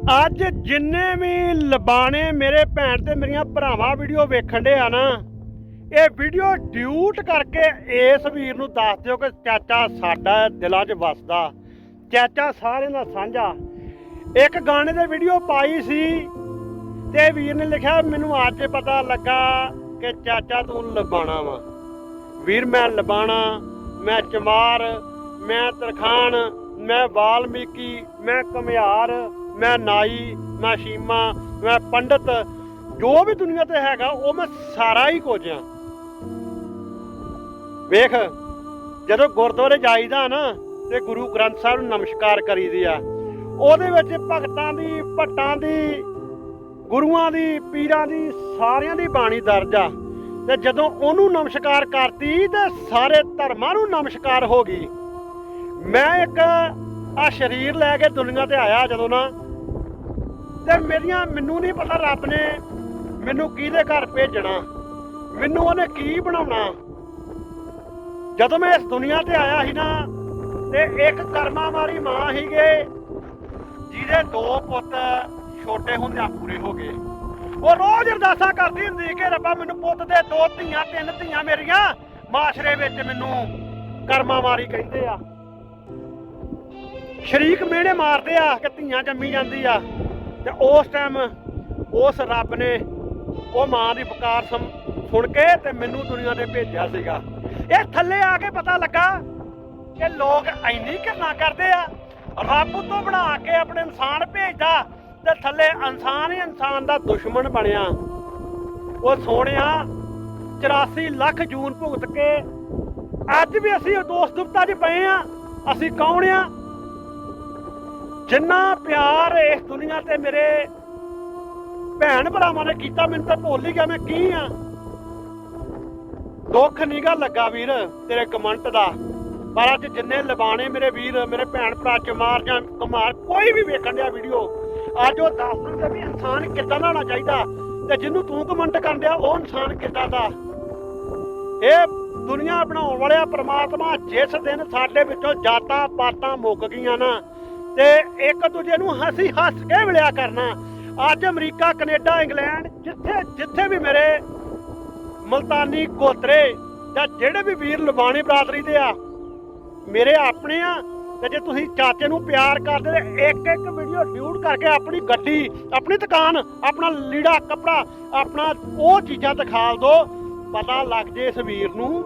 ਅੱਜ ਜਿੰਨੇ ਵੀ ਲਬਾਣੇ ਮੇਰੇ ਭੈਣ ਤੇ ਮੇਰੀਆਂ ਭਰਾਵਾਂ ਵੀਡੀਓ ਵੇਖਣ ਦੇ ਆ ਨਾ, ਇਹ ਵੀਡੀਓ ਡਿਊਟ ਕਰਕੇ ਇਸ ਵੀਰ ਨੂੰ ਦੱਸ ਦਿਓ ਕਿ ਚਾਚਾ ਸਾਡਾ ਦਿਲਾਂ 'ਚ ਵਸਦਾ। ਚਾਚਾ ਸਾਰਿਆਂ ਦਾ ਸਾਂਝਾ। ਇੱਕ ਗਾਣੇ ਦੇ ਵੀਡੀਓ ਪਾਈ ਸੀ ਤੇ ਵੀਰ ਨੇ ਲਿਖਿਆ, ਮੈਨੂੰ ਅੱਜ ਪਤਾ ਲੱਗਾ ਕਿ ਚਾਚਾ ਤੂੰ ਲਬਾਣਾ ਵਾ। ਵੀਰ, ਮੈਂ ਲਬਾਣਾ, ਮੈਂ ਚਮਾਰ, ਮੈਂ ਤਰਖਾਨ ਮੈਂ ਵਾਲਮੀਕੀ, ਮੈਂ ਕਮਿਆਰ ਮੈਂ ਨਾਈ, ਮੈਂ ਸ਼ੀਮਾ, ਮੈਂ ਪੰਡਤ, ਜੋ ਵੀ ਦੁਨੀਆ ਤੇ ਹੈਗਾ, ਉਹ ਮੈਂ ਸਾਰਾ ਹੀ ਕੁਝ ਆ ਵੇਖ, ਜਦੋਂ ਗੁਰਦੁਆਰੇ ਜਾਈਦਾ ਨਾ, ਤੇ ਗੁਰੂ ਗ੍ਰੰਥ ਸਾਹਿਬ ਨੂੰ ਨਮਸਕਾਰ ਕਰੀਦੀ ਆ, ਉਹਦੇ ਵਿੱਚ ਭਗਤਾਂ ਦੀ, ਭੱਟਾਂ ਦੀ, ਗੁਰੂਆਂ ਦੀ, ਪੀਰਾਂ ਦੀ, ਸਾਰਿਆਂ ਦੀ ਬਾਣੀ ਦਰਜ ਆ। ਤੇ ਜਦੋਂ ਉਹਨੂੰ ਨਮਸਕਾਰ ਕਰਤੀ, ਤੇ ਸਾਰੇ ਧਰਮਾਂ ਨੂੰ ਨਮਸਕਾਰ ਹੋ ਗਈ। ਮੈਂ ਇੱਕ ਆ ਸਰੀਰ ਲੈ ਕੇ ਦੁਨੀਆ ਤੇ ਆਇਆ ਜਦੋਂ ਨਾ ਤੇ ਮੇਰੀਆਂ ਮੈਨੂੰ ਨਹੀਂ ਪਤਾ ਰੱਬ ਨੇ ਮੈਨੂੰ ਕਿਹਦੇ ਘਰ ਭੇਜਣਾ, ਮੈਨੂੰ ਉਹਨੇ ਕੀ ਬਣਾਉਣਾ। ਜਦੋਂ ਮੈਂ ਇਸ ਦੁਨੀਆ ਤੇ ਆਇਆ ਸੀ ਨਾ, ਤੇ ਇੱਕ ਕਰਮਾਂ ਵਾਲੀ ਮਾਂ ਸੀਗੇ, ਜਿਹਦੇ ਦੋ ਪੁੱਤ ਛੋਟੇ ਹੁੰਦਿਆਂ ਪੂਰੇ ਹੋ ਗਏ। ਉਹ ਰੋਜ਼ ਅਰਦਾਸਾਂ ਕਰਦੀ ਹੁੰਦੀ ਕਿ ਰੱਬਾ ਮੈਨੂੰ ਪੁੱਤ ਦੇ ਦੋ ਧੀਆਂ, ਤਿੰਨ ਧੀਆਂ ਮੇਰੀਆਂ, ਮਾਸ਼ਰੇ ਵਿੱਚ ਮੈਨੂੰ ਕਰਮਾਂ ਵਾਲੀ ਕਹਿੰਦੇ ਆ। ਸ਼ਰੀਕ ਮਿਹਣੇ ਮਾਰਦੇ ਆ ਕਿ ਧੀਆਂ ਜੰਮੀ ਜਾਂਦੀ ਆ। ਤੇ ਉਸ ਟਾਈਮ ਉਸ ਰੱਬ ਨੇ ਉਹ ਮਾਂ ਦੀ ਪੁਕਾਰ ਸੁਣ ਕੇ ਤੇ ਮੈਨੂੰ ਦੁਨੀਆ ਤੇ ਭੇਜਿਆ ਸੀਗਾ। ਇਹ ਥੱਲੇ ਆ ਕੇ ਪਤਾ ਲੱਗਾ ਕਿ ਲੋਕ ਐਨੀ ਘਰਨਾ ਕਰਦੇ ਆ। ਰੱਬ ਤੋਂ ਬਣਾ ਕੇ ਆਪਣੇ ਇਨਸਾਨ ਭੇਜਦਾ ਤੇ ਥੱਲੇ ਇਨਸਾਨ ਹੀ ਇਨਸਾਨ ਦਾ ਦੁਸ਼ਮਣ ਬਣਿਆ। ਉਹ ਸੋਹਣਿਆ 84 ਲੱਖ ਜੂਨ ਭੁਗਤ ਕੇ ਅੱਜ ਵੀ ਅਸੀਂ ਉਹ ਦੋਸਤ ਦੁਪਤਾ 'ਚ ਪਏ ਆ। ਅਸੀਂ ਕੌਣ ਆ? ਜਿੰਨਾ ਪਿਆਰ ਇਸ ਦੁਨੀਆ ਤੇ ਮੇਰੇ ਭੈਣ ਭਰਾਵਾਂ ਨੇ ਕੀਤਾ, ਮੈਨੂੰ ਤਾਂ ਭੁੱਲ ਹੀ ਗਿਆ ਮੈਂ ਕੀ ਆ। ਦੁੱਖ ਨੀਗਾ ਲੱਗਾ ਵੀਰ ਤੇਰੇ ਕਮੈਂਟ ਦਾ, ਪਰ ਅੱਜ ਜਿੰਨੇ ਲਬਾਣੇ ਮੇਰੇ ਵੀਰ, ਮੇਰੇ ਭੈਣ ਭਰਾ ਚਮਾਰ ਜਾਂ ਕੁਮਾਰ ਕੋਈ ਵੀ ਵੇਖਣ ਡਿਆ ਵੀਡੀਓ, ਅੱਜ ਉਹ ਦੱਸ ਦਿੰਦੇ ਵੀ ਇਨਸਾਨ ਕਿੱਦਾਂ ਦਾ ਹੋਣਾ ਚਾਹੀਦਾ ਤੇ ਜਿਹਨੂੰ ਤੂੰ ਕਮੈਂਟ ਕਰਨ ਡਿਆ, ਉਹ ਇਨਸਾਨ ਕਿੱਦਾਂ ਦਾ। ਇਹ ਦੁਨੀਆ ਬਣਾਉਣ ਵਾਲਿਆ ਪ੍ਰਮਾਤਮਾ ਜਿਸ ਦਿਨ ਸਾਡੇ ਵਿੱਚੋਂ ਜਾਤਾਂ ਪਾਤਾਂ ਮੁੱਕ ਗਈਆਂ ਨਾ ਤੇ ਇੱਕ ਦੂਜੇ ਨੂੰ ਹੱਸੀ ਹੱਸ ਕੇ ਮਿਲਿਆ ਕਰਨਾ। ਅੱਜ ਅਮਰੀਕਾ, ਕੈਨੇਡਾ, ਇੰਗਲੈਂਡ ਜਿੱਥੇ ਜਿੱਥੇ ਵੀ ਮੇਰੇ ਮਲਤਾਨੀ ਗੋਤਰੇ ਜਾਂ ਜਿਹੜੇ ਵੀ ਵੀਰ ਲਬਾਣੀ ਬਰਾਦਰੀ ਦੇ ਆ, ਮੇਰੇ ਆਪਣੇ ਆ, ਤੇ ਜੇ ਤੁਸੀਂ ਚਾਚੇ ਨੂੰ ਪਿਆਰ ਕਰਦੇ ਤੇ ਇੱਕ ਇੱਕ ਵੀਡੀਓ ਡਿਊਟ ਕਰਕੇ ਆਪਣੀ ਗੱਡੀ, ਆਪਣੀ ਦੁਕਾਨ, ਆਪਣਾ ਲੀੜਾ, ਕੱਪੜਾ, ਆਪਣਾ ਉਹ ਚੀਜ਼ਾਂ ਦਿਖਾਲ ਦੋ ਪਤਾ ਲੱਗ ਜੇ ਇਸ ਵੀਰ ਨੂੰ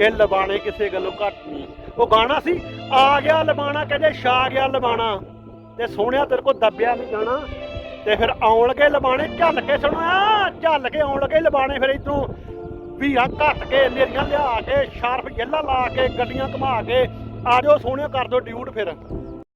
ਕਿ ਲਬਾਣੇ ਕਿਸੇ ਗੱਲੋਂ ਘੱਟ ਨਹੀਂ। ਉਹ ਗਾਣਾ ਸੀ, ਆ ਗਿਆ ਲਬਾਣਾ, ਕਹਿੰਦੇ ਛਾ ਗਿਆ ਲਬਾਣਾ। ਤੇ ਸੋਹਣਿਆ ਤੇਰੇ ਕੋਲ ਦੱਬਿਆ ਨਹੀਂ ਜਾਣਾ। ਤੇ ਫਿਰ ਆਉਣ ਲੱਗੇ ਲਬਾਣੇ, ਝੱਲ ਕੇ ਸੁਣਿਆ ਝੱਲ ਕੇ ਆਉਣ ਲੱਗੇ ਲਬਾਣੇ ਫਿਰ ਇਧਰੋਂ। ਵੀਰਾ ਘੱਟ ਕੇ ਨੇਰੀਆਂ ਲਿਆ ਕੇ, ਸ਼ਾਰਪ ਜੱਲਾ ਲਾ ਕੇ, ਗੱਡੀਆਂ ਘੁਮਾ ਕੇ, ਆ ਜਾਓ ਸੋਹਣਿਆ, ਕਰ ਦਿਓ ਡਿਊਟ ਫਿਰ।